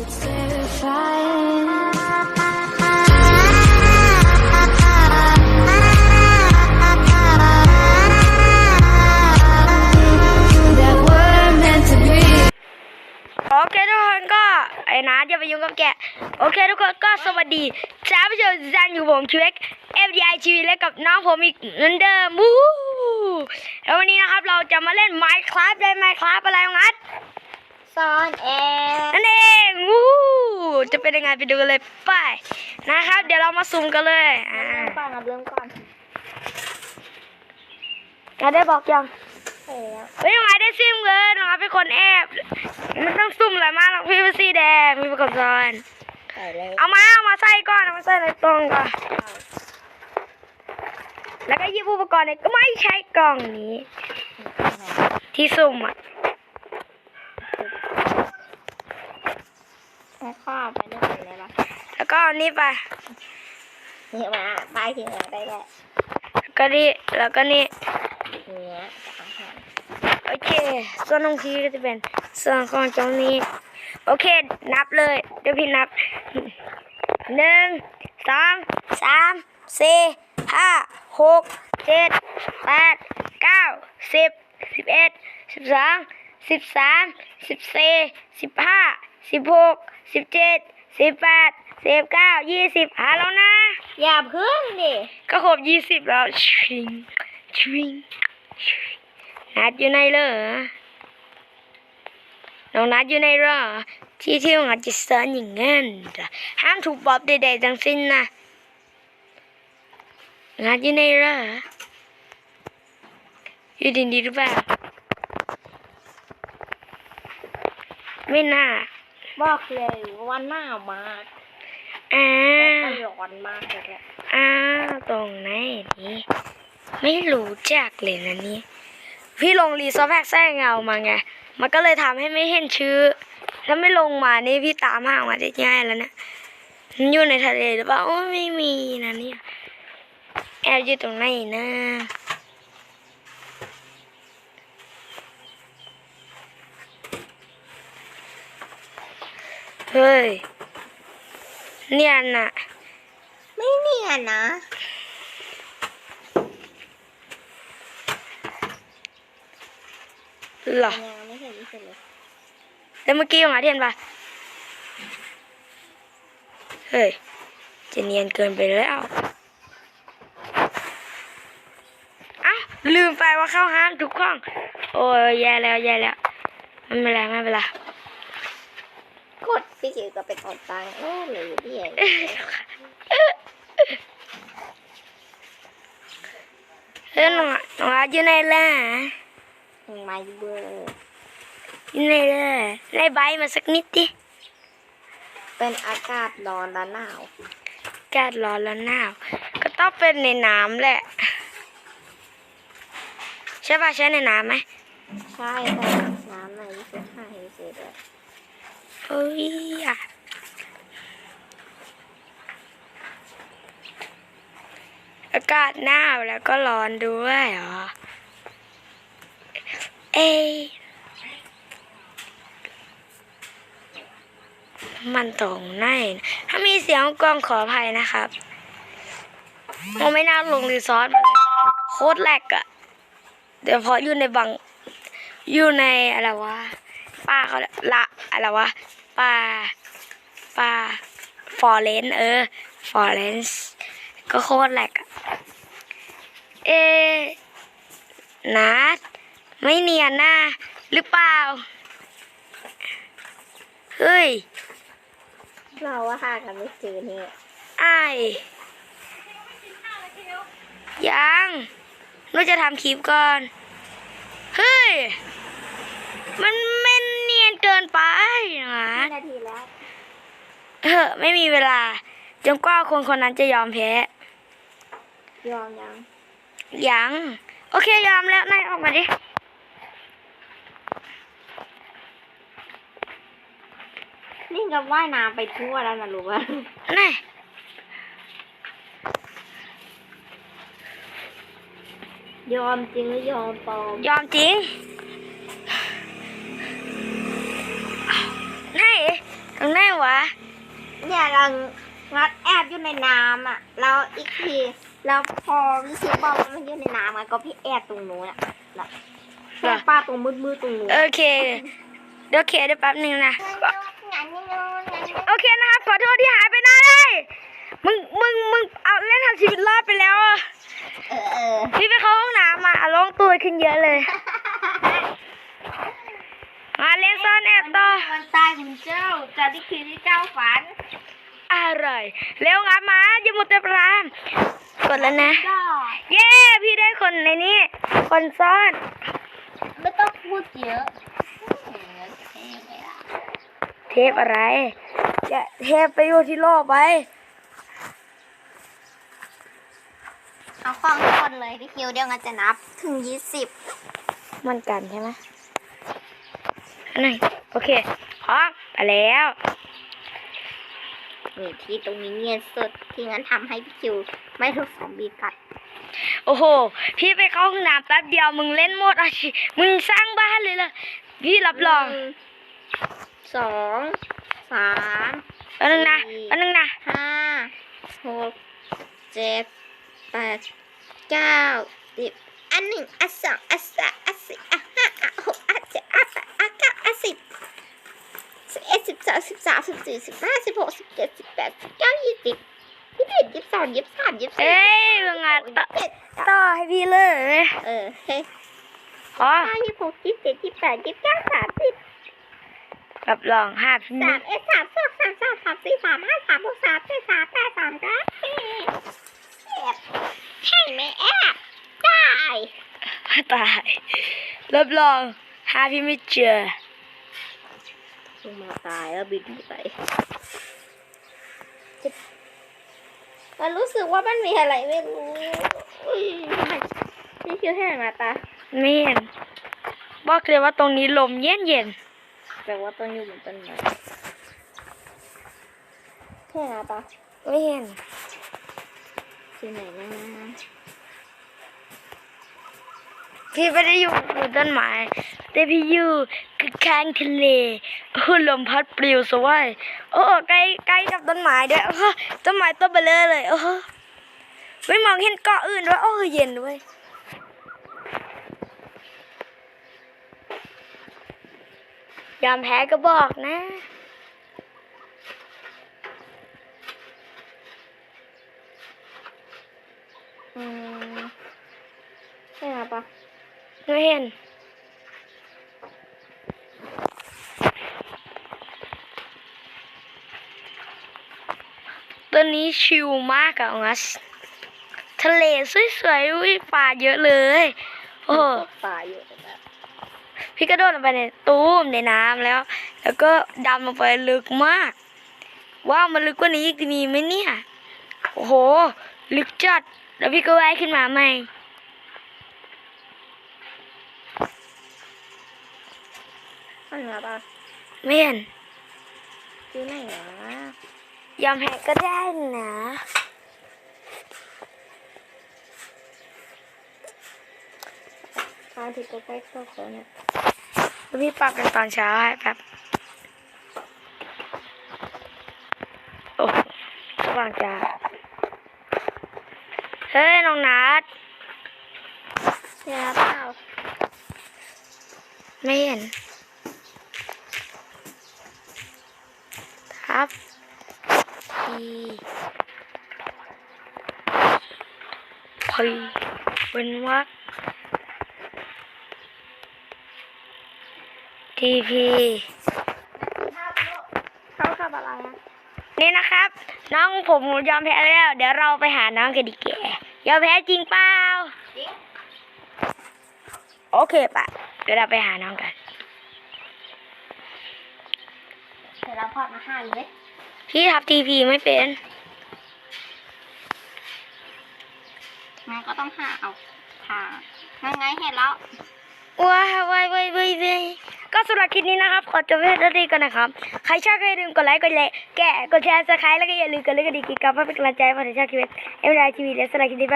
โอเคทุกคนก็ไอ้นะจะไปยุ่งกับแก โอเคทุกคนก็สวัสดีจ้าผู้ชมทุกท่านอยู่ผมคิวเอ็กเอฟดีไอทีวีและกับน้องผมอีกเหมือนเดิมวู้แล้ววันนี้นะครับเราจะมาเล่น Minecraft ได้ Minecraft อะไรงัด ซ่อนแอบนั่นเองวู้จะเป็นยังไงไปดูกันเลยไปนะครับ เดี๋ยวเรามาซูมกันเลยอ่าเริ่มก่อนนะเริ่มก่อนงานได้บอกยังเสร็จแล้วเฮ้ยน้องไอได้ซิมเลยน้องไอเป็นคนแอบไม่ต้องซุ่มอะไรมากหรอกพี่เป็นสีแดงพี่เป็นคนซ้อนใส่เลยเอามาเอามาใส่ก่อนเอามาใส่ในกล่องก่อนแล้วก็หยิบอุปกรณ์เนี่ยก็ไม่ใช้กล่องนี้ ที่สุ่มอะ ใส่ข้าวไปด้วยกันเลยปะแล้วก็เอานี่ไปนี่มาไปทีละได้แหละแล้วก็นี่แล้วก็นี่เนี้ยจะอาหารโอเค ส่วนของพี่ก็จะเป็นส่วนของเจ้านี้ โอเค นับเลย เดี๋ยวพี่นับหนึ่งสองสามสี่ห้าหกเจ็ดแปดเก้าสิบสิบเอ็ดสิบสองสิบสามสิบสี่สิบห้า สิบหกสิบเจ็ดสิบแปดสิบเก้ายี่สิบหาแล้วนะ อย่าพึ่งดิ ก็ครบยี่สิบแล้วชิงชิงชิงนัดอยู่ในเหรอน้องนัดอยู่ในเหรอที่ที่ของอาจจะสอนอย่างงั้นจ้ะห้ามถูกบอบใดๆทั้งสิ้นนะนัดอยู่ในเหรออยู่ดีๆหรือเปล่าไม่น่า บอกเลยว่าหน้ามากอ้าแต่วก็ร้อนมากเลยแหละอ้าวตรงไหนนี่ไม่รู้จักเลยนะนี่พี่ลงรีซอฟแพกแท้เงามาไง มันก็เลยทำให้ไม่เห็นชื่อ ถ้าไม่ลงมานี่พี่ตามหามาได้ง่ายแล้วเนะมันอยู่ในทะเลหรือเปล่าโอ้ยไม่มีนะเนี่ย แอบอยู่ตรงไหนนะ เฮ้ย เนี่ยน่ะไม่เนียนนะเหรอยังไม่เห็นที่สุดเลยแล้วเมื่อกี้ของอาเทียนปะเฮ้ย จะเนียนเกินไปแล้วอ้าวลืมไปว่าเข้าห้ามทุกห้อง โอ้ยแย่แล้วแย่แล้ว ไม่เป็นไรไม่เป็นไรกด พี่จิ๋วก็ไปกดตังค์โอ้หรือพี่ใหญ่เฮ้ยหนูหนูอาอยู่ในล่ะไม่เบอร์อยู่ในล่ะในใบมาสักนิดดิเป็นอากาศร้อนและหนาว อากาศร้อนแล้วหนาว ก็ต้องเป็นในน้ำแหละ ใช่ป่ะใช่ในน้ำไหมใช่แต่น้ำในที่สุดหายเสียเลย เฮ้ยอะอากาศหนาวแล้วก็ร้อนด้วยเหรอ เอ้มันตรงไหน ถ้ามีเสียงกล้องขออภัยนะครับผมไม่น่าลงรีซอสมาเลยโคตรแหลกอะเดี๋ยวพออยู่ในบัง อยู่ในอะไรวะ ป้าเขาละอะไรวะ ป้าป้าฟอร์เรนเออฟอร์เรนส์ก็โคตรแหลกอะเอะนัดไม่เนียนนะหรือเปล่า เฮ้ย เราว่าหากันไม่เจอเนี่ยไอ้ายยังเราจะทำคลิปก่อน เฮ้ย มันไม่ เนียนเกินไปนะนาทีแล้วเออไม่มีเวลา จนกว่าคนคนนั้นจะยอมแพ้ ยอมยัง ยัง โอเคยอมแล้วนายออกมาดินี่ก็ว่ายน้ำไปทั่วแล้วนะรู้ป่ะนายยอมจริงหรือยอมปลอม ยอมจริง นายตรงไหนวะ เนี่ยเรางัดแอบอยู่ในน้ำอะ แล้วอีกทีแล้วพอพี่คิวบอกว่ามันอยู่ในน้ำอะก็พี่แอบตรงนู้นอะแล้วแอบป้าตรงมืดๆตรงนู้นโอเคเดี๋ยวเคลียร์ได้แป๊บนึงนะงั้นนี่นู้นงั้นนี่นู้นโอเคนะครับขอโทษที่หายไปนานเลยมึง มึง มึง เอาเล่นทำชีวิตรอดไปแล้วอะเออเออพี่ไปเข้าห้องน้ำมาลงตัวขึ้นเยอะเลย มาเล่นซ่อนแอบต่อวันตายคุณเจ้าจะได้คืนที่เจ้าฝัน อร่อย เร็วงับมาอย่ามุดแต่ปรามกดแล้วนะก็เย้ พี่ได้คนในนี้ คนซ่อน ไม่ต้องพูดเยอะเออเท่ไหมล่ะเทปอะไร จะเทปไปอยู่ที่โลกไป เอาคล้องทุกคนเลยพี่คิวเดี๋ยวงันจะนับถึงยี่สิบมันกันใช่ไหมอัน ไหนโอเคพร้อมไปแล้วนี่ที่ตรงนี้เงียบสุดที่งั้นทำให้พี่คิวไม่ถูกซอมบี้กัด โอ้โห พี่ไปเข้าห้องน้ำแป๊บเดียวมึงเล่นหมดอาชีมึงสร้างบ้านเลยล่ะ พี่รับรองหนึ่สองสามอันนึงนะอันนึงนะห้าหกเจ็ดแปดเก้าสิบอันหนึ่งอันสองอันสามอันสี่อันห้าอันหกอันเจ็ดอันแปดอันเก้าอันสิบสิบเอ็ด สิบสองสิบสามสิบสี่สิบห้าสิบหกสิบเจ็ดสิบแปดสิบเก้ายี่สิบยี่สิบเอ็ดยี่สิบสองยี่สิบสามยี่สิบสี่เอ้ยมึงอะต่อยี่สิบเจ็ดต่อให้พี่เลยเออเฮ้ยอ๋อห้ายี่สิบหกยี่สิบเจ็ดยี่สิบแปดยี่สิบเก้าสามสิบรับรองห้าพี่สามเอ็ดสามสองสามสามสามสี่สามห้าสามหกสามเจ็ดสามแปดสามเก้าสิบแอบใช่ไหมแอบได้ตายรับรองหาพี่ไม่เจอ ลงมาตายแล้วบินไปมันรู้สึกว่ามันมีอะไรไม่รู้อุ้ยนี่คือแห้งอะตาไม่เห็นบอกเลยว่าตรงนี้ลมเย็นเย็นแปลว่าต้นอยู่บนต้นไม้แห้งอะตาๆไม่เห็นที่ไหนนะ พี่ไม่ได้อยู่บนต้นไม้แต่พี่อยู่ข้างทะเลโอ้ลมพัดปลิวสวยโอ้ใกล้ใกล้กับต้นไม้ด้วยโอ้ต้นไม้ต้นเบลอเลยโอ้ไม่มองเห็นเกาะอื่นด้วยโอ้เย็นด้วยยอมแพ้ก็บอกนะอืมแห้งอะปะ ไม่ เห็นตัวนี้ชิลมากอะงัสทะเลสวยๆอุ้ยป่าเยอะเลย โอ้โหตายอยู่แต่แบบพี่กระโดดลงไปในตู้มในน้ำแล้ว แล้วก็ดำลงไปลึกมาก ว้าวมันลึกกว่านี้อีกมีไหมเนี่ย โอ้โห ลึกจัด แล้วพี่ก็ว่ายขึ้นมาใหม่ แห้งอะปะไม่เห็นที่ไหนวะยอมแพ้ก็ได้นะพระอาทิตย์ก็ใกล้เข้าแล้วเนี่ยแล้วพี่ปรับเป็นตอนเช้าให้แป๊บโอ้สว่างจ้าเฮ้ย น้องนัดใช่เปล่าไม่เห็น ทับที พีเป็นวักทีพีเขาขับอะไรอะนี่นะครับ น้องผมยอมแพ้แล้ว เดี๋ยวเราไปหาน้องกันดีแกยอมแพ้จริงเปล่าจริงโอเคปะเดี๋ยวเราไปหาน้องกันเดี๋ยวเราพอดมาห้าเลยพี่ทับทีพีไม่เป็น งั้นก็ต้องหาเอาทางั้นไงเห็นแล้วว้าวว้ายว้ายว้ายว้ายก็สำหรับคลิปนี้นะครับ ขอจบไว้เท่านี้ก่อนนะครับ ใครชอบก็อย่าลืมกดไลค์กดแชร์แกะกดแชร์สไครต์แล้วก็อย่าลืมกดเลค์กดดีกิ๊กกับเพื่อเป็นกำลังใจให้ผมในช่องคลิปเอ็มไอทีวีและสำหรับคลิปนี้